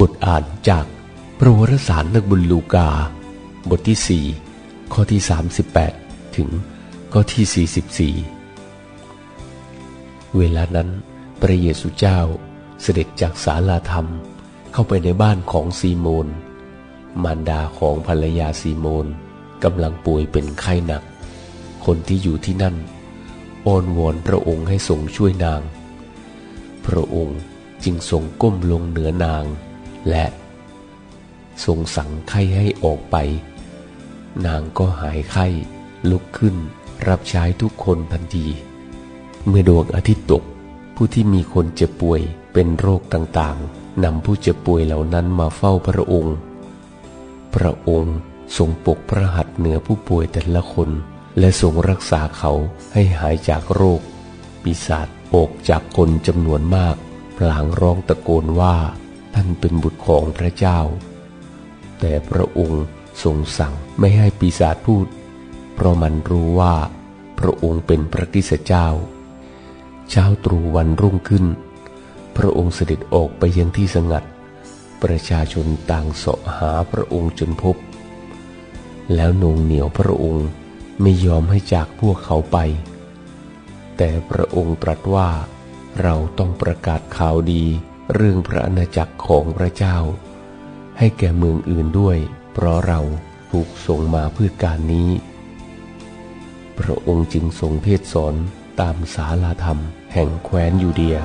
บทอ่านจากประวรสารนักบุญลูกา บทที่ 4 ข้อที่ 38 ถึงข้อที่ 44 เวลานั้นพระเยซูเจ้าเสด็จจากศาลาธรรมเข้าไปในบ้านของซีโมน มารดาของภรรยาซีโมนกำลังป่วยเป็นไข้หนัก คนที่อยู่ที่นั่นอ้อนวอนพระองค์ให้ทรงช่วยนาง พระองค์จึงทรงก้มลงเหนือนาง และทรงสั่งไข้ให้ออกไป นางก็หายไข้ลุกขึ้นรับใช้ทุกคนทันที เมื่อดวงอาทิตย์ตก ผู้ที่มีคนเจ็บป่วยเป็นโรคต่างๆนำผู้เจ็บป่วยเหล่านั้นมาเฝ้าพระองค์ พระองค์ทรงปกพระหัตถ์เหนือผู้ป่วยแต่ละคน และทรงรักษาเขาให้หายจากโรค ปีศาจออกจากคนจำนวนมาก พลางร้องตะโกนว่า ท่านเป็นบุตรของพระเจ้า แต่พระองค์ทรงสั่งไม่ให้ปีศาจพูด เพราะมันรู้ว่าพระองค์เป็นพระคริสเจ้า เช้าตรู่วันรุ่งขึ้น พระองค์เสด็จออกไปยังที่สงัด ประชาชนต่างเสาะหาพระองค์จนพบ แล้วนงเหนียวพระองค์ไม่ยอมให้จากพวกเขาไป แต่พระองค์ตรัสว่าเราต้องประกาศข่าวดี เรื่องพระอาณาจักรของพระเจ้า ให้แก่เมืองอื่นด้วย เพราะเราถูกส่งมาเพื่อการนี้ พระองค์จึงทรงเทศสอนตามศาลาธรรมแห่งแคว้นยูเดีย